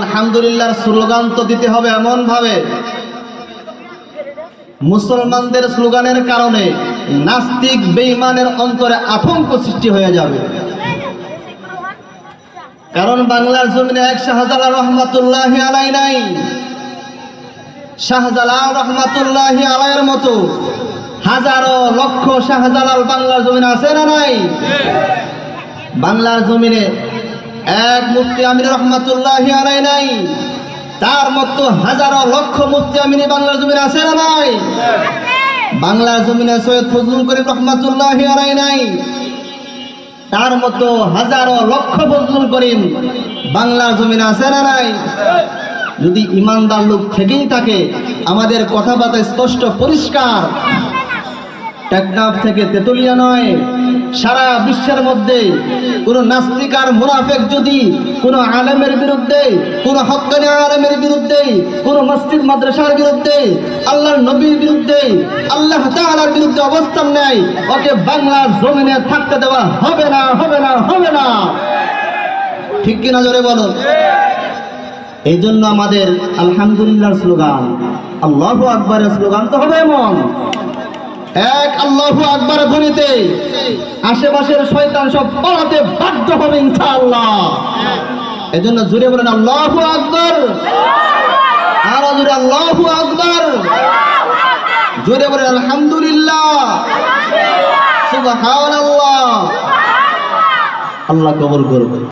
আলহামদুলিল্লাহর slogan তো দিতে হবে এমন ভাবে মুসলমানদের স্লোগানের কারণে নাস্তিক বেঈমানের অন্তরে আতঙ্ক সৃষ্টি হয়ে যাবে। কারণ বাংলার জমিনে এক শাহজালাল রহমাতুল্লাহ আলাই নাই। শাহজালাল রহমাতুল্লাহ আলাইয়ের মতো হাজারো লক্ষ শাহজালাল বাংলার জমিনে আছে না নাই? বাংলার জমিনে এক মুফতি আমির রহমাতুল্লাহ আলাই নাই। তার মতো হাজারো লক্ষ মুফতি আমিনী বাংলার জমিন আছে না নাই? বাংলার জমিনে সৈয়দ ফজলুল করিম রহমাতুল্লাহ আলাই নাই। তার মতো হাজারো লক্ষ ফজলুল করিম বাংলা জমিনে আছে না নাই? যদি ইমানদার লোক থেকেই থাকে, আমাদের কথাবার্তা স্পষ্ট, পরিষ্কার টেকনাফ থেকে তেতুলিয়া নয়। সারা বিশ্বের মধ্যে কোন নাস্তিক আর মুনাফেক যদি কোন আলেমের বিরুদ্ধে, কোন হকানি আলেমের বিরুদ্ধে, কোন মসজিদ মাদ্রাসার বিরুদ্ধে, আল্লাহর নবীর বিরুদ্ধে, আল্লাহ তাআলার বিরুদ্ধে অবস্থান নেয়, ওকে বাংলার জমিনে থাকতে দেওয়া হবে না হবে না হবে না। ঠিক কিনা জোরে বলো? এই জন্য আমাদের আলহামদুলিল্লাহ স্লোগান, আল্লাহ আকবরের স্লোগান তো হবে এমন। এক আল্লাহ আকবর ধ্বনিতে আশেপাশের শয়তান সব পালাতে বাধ্য হবে ইনশাআল্লাহ। জন্য জুড়ে বলেন আল্লাহ আকবর। আরও জুড়ে আল্লাহ আকবর। জুড়ে বলেন আলহামদুলিল্লাহ। আল্লাহ কবর করবে